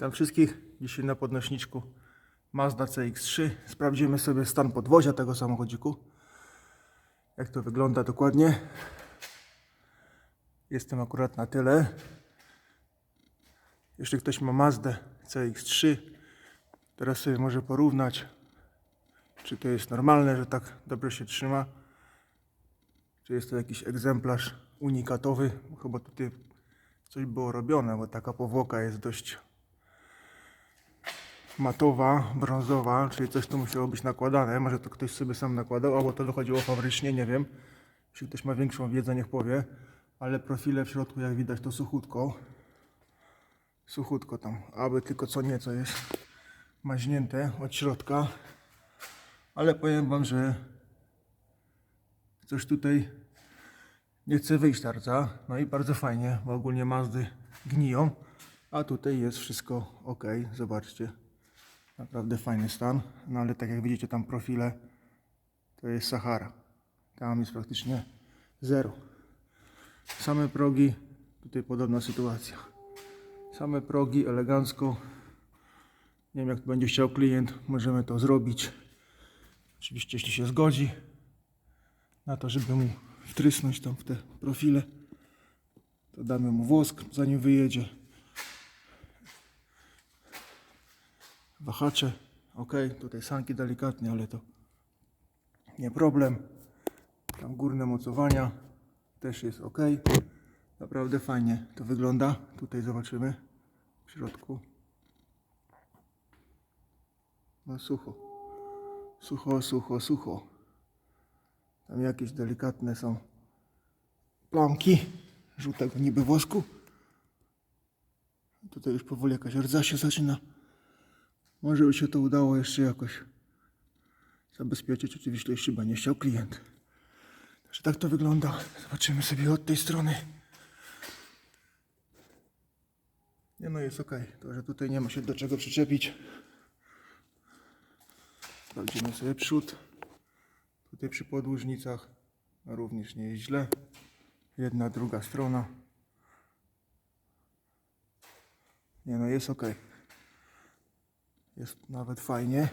Witam wszystkich. Dzisiaj na podnośniczku Mazda CX-3. Sprawdzimy sobie stan podwozia tego samochodziku. Jak to wygląda dokładnie. Jestem akurat na tyle. Jeśli ktoś ma Mazdę CX-3, teraz sobie może porównać, czy to jest normalne, że tak dobrze się trzyma, czy jest to jakiś egzemplarz unikatowy. Chyba tutaj coś było robione, bo taka powłoka jest dość matowa, brązowa, czyli coś tu musiało być nakładane. Może to ktoś sobie sam nakładał, albo to wychodziło fabrycznie, nie wiem. Jeśli ktoś ma większą wiedzę, niech powie. Ale profile w środku, jak widać, to suchutko. Suchutko tam, aby tylko co nieco jest maźnięte od środka. Ale powiem Wam, że coś tutaj nie chce wyjść tarca. No i bardzo fajnie, bo ogólnie Mazdy gniją. A tutaj jest wszystko ok. Zobaczcie. Naprawdę fajny stan. No ale tak jak widzicie tam profile to jest Sahara. Tam jest praktycznie zero. Same progi, tutaj podobna sytuacja. Same progi elegancko. Nie wiem jak będzie chciał klient, możemy to zrobić. Oczywiście jeśli się zgodzi na to, żeby mu wtrysnąć tam w te profile, to damy mu wosk zanim wyjedzie. Wahacze, ok, tutaj sanki delikatnie, ale to nie problem. Tam górne mocowania też jest ok. Naprawdę fajnie to wygląda. Tutaj zobaczymy w środku. No sucho. Sucho, sucho, sucho. Tam jakieś delikatne są plamki żółtego niby wosku. Tutaj już powoli jakaś rdza się zaczyna. Może by się to udało jeszcze jakoś zabezpieczyć, oczywiście jeśli będzie chciał klient. Także tak to wygląda. Zobaczymy sobie od tej strony. Nie no, jest ok. To, że tutaj nie ma się do czego przyczepić. Sprawdzimy sobie przód. Tutaj przy podłużnicach również nie jest źle. Jedna, druga strona. Nie no, jest ok. Jest nawet fajnie.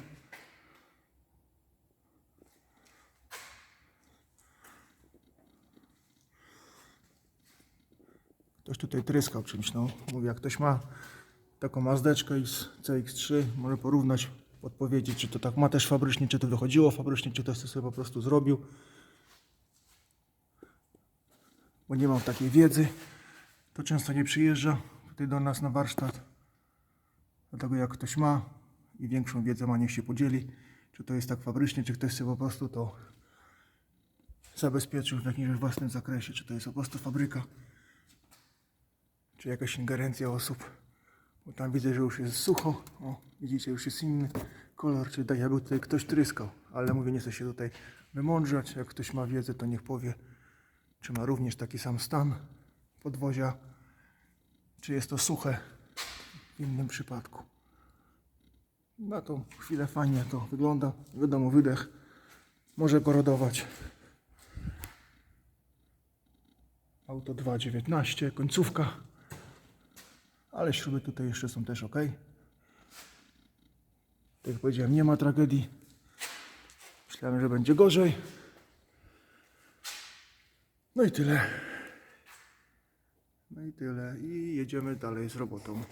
Ktoś tutaj tryskał czymś, no. Mówię, jak ktoś ma taką Mazdeczkę i z CX-3, może porównać, podpowiedzieć, czy to tak ma też fabrycznie, czy to wychodziło fabrycznie, czy to sobie po prostu zrobił. Bo nie mam takiej wiedzy. To często nie przyjeżdża tutaj do nas na warsztat. Dlatego jak ktoś ma i większą wiedzę ma, niech się podzieli, czy to jest tak fabrycznie, czy ktoś sobie po prostu to zabezpieczył w jakimś własnym zakresie, czy to jest po prostu fabryka, czy jakaś ingerencja osób. Bo tam widzę, że już jest sucho. O, widzicie, już jest inny kolor, czy tak jakby tutaj ktoś tryskał. Ale mówię, nie chcę się tutaj wymądrzać. Jak ktoś ma wiedzę, to niech powie, czy ma również taki sam stan podwozia, czy jest to suche w innym przypadku. Na tą chwilę fajnie to wygląda. Wiadomo, wydech może porodować. Auto 2.19, końcówka. Ale śruby tutaj jeszcze są też ok. Tak jak powiedziałem, nie ma tragedii. Myślałem, że będzie gorzej. No i tyle. No i tyle. I jedziemy dalej z robotą.